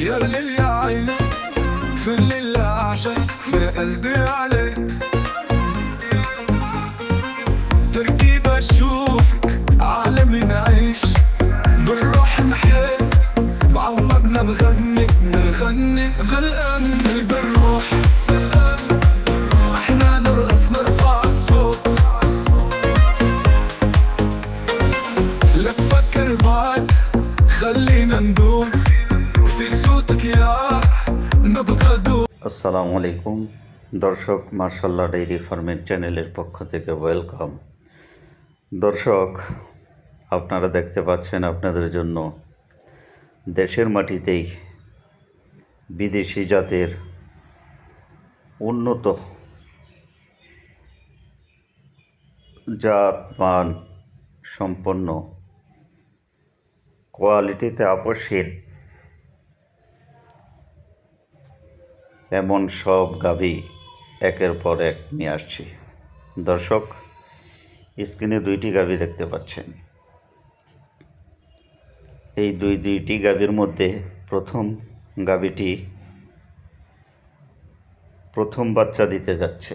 يا ليل يا عين في الليل أعشق قلبي عليك. تركيبة أشوفك عالمي نعيش بالروح نحس بعمرنا بغني بنغني غلقان بالروح إحنا نرقص نرفع الصوت. بعد আসসালামু আলাইকুম। দর্শক মার্শাল্লাহ ডেইরি ফার্মের চ্যানেলের পক্ষ থেকে ওয়েলকাম দর্শক, আপনারা দেখতে পাচ্ছেন আপনাদের জন্য দেশের মাটিতেই বিদেশি জাতের উন্নত জাত মান সম্পন্ন কোয়ালিটিতে আপসীন এমন সব গাভী একের পর এক নিয়ে আসছি। দর্শক, স্ক্রিনে দুইটি গাভী দেখতে পাচ্ছেন। এই দুই দুইটি গাভীর মধ্যে প্রথম গাভীটি প্রথম বাচ্চা দিতে যাচ্ছে।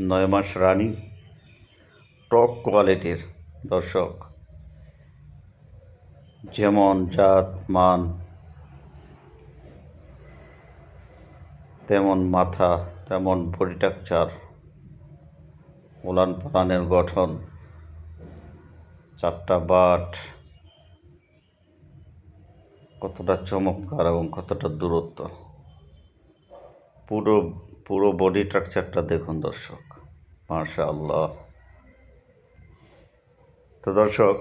নয় মাস রানি টপ কোয়ালিটির দর্শক। যেমন জাত, মান তেমন মাথা, তেমন বডি স্ট্রাকচার উলান পালানের গঠন, চারটা বাট, কতটা চমৎকার এবং কতটা দূরত্ব। পুরো পুরো বডি স্ট্রাকচারটা দেখুন দর্শক মাশা আল্লাহ তো দর্শক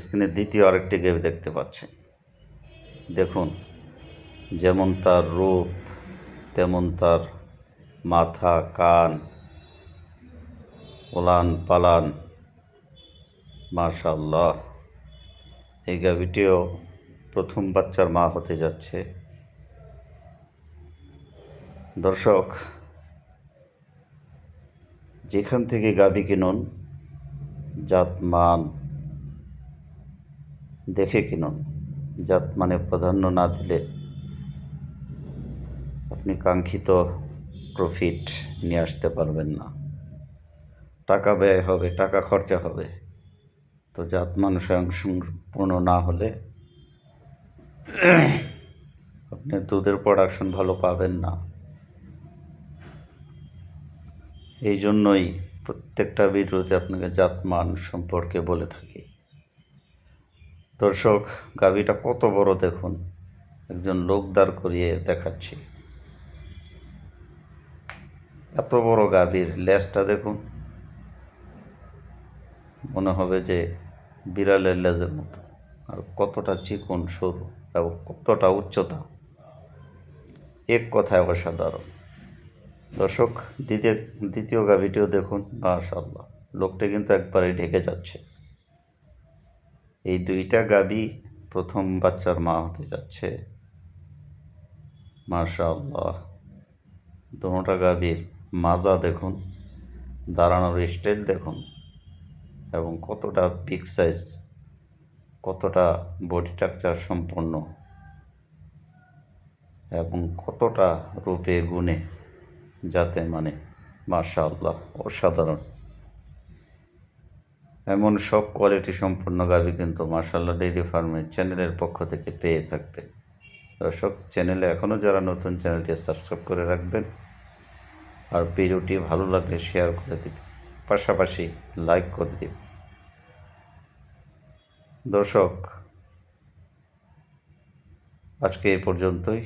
স্ক্রিনে দ্বিতীয় আরেকটি গেম দেখতে পাচ্ছেন। দেখুন, যেমন তার রূপ তেমন তার মাথা, কান, ওলান পালান। মাশাল্লাহ এই গাভিটিও প্রথম বাচ্চার মা হতে যাচ্ছে। দর্শক, যেখান থেকে গাভী কিনুন, জাত মান দেখে কিনুন। জাত মানে প্রাধান্য না দিলে আপনি কাঙ্ক্ষিত প্রফিট নিয়ে আসতে পারবেন না। টাকা ব্যয় হবে, টাকা খরচা হবে। তো জাত মান স্বয়ংসম্পূর্ণ না হলে আপনি দুধের প্রোডাকশন ভালো পাবেন না। এই জন্যই প্রত্যেকটা ভিডিওতে আপনাকে জাতমান সম্পর্কে বলে থাকি। দর্শক, গাভীটা কত বড় দেখুন। একজন লোক দাঁড় করিয়ে দেখাচ্ছি। এত বড় গাভীর, লেজটা দেখুন। মনে হবে যে বিড়ালের লেজের মতো। আর কতটা চিকন, সরু এবং কতটা উচ্চতা। এক কথায় অসাধারণ। দর্শক, দ্বিতীয় দ্বিতীয় গাভীটিও দেখুন মাশাল্লাহ লোকটা কিন্তু একবারে ঢেকে যাচ্ছে। এই দুইটা গাভী প্রথম বাচ্চার মা হতে যাচ্ছে। মাশাল্লাহ দোনোটা গাভীর মাজা দেখুন, দাঁড়ানোর স্টাইল দেখুন এবং কতটা বিগ সাইজ কতটা বডি স্ট্রাকচার সম্পন্ন এবং কতটা রূপে গুণে যাতে মানে মাশা আল্লাহ অসাধারণ। এমন সব কোয়ালিটি সম্পন্ন গাভী কিন্তু মার্শাল্লাহ ডেইরি ফার্মের চ্যানেলের পক্ষ থেকে পেয়ে থাকবেন। দর্শক চ্যানেলে এখনও যারা নতুন চ্যানেলটি সাবস্ক্রাইব করে রাখবেন। আর ভিডিওটি ভালো লাগলে শেয়ার করে দেবে পাশাপাশি লাইক করে দেবে দর্শক, আজকে এ পর্যন্তই।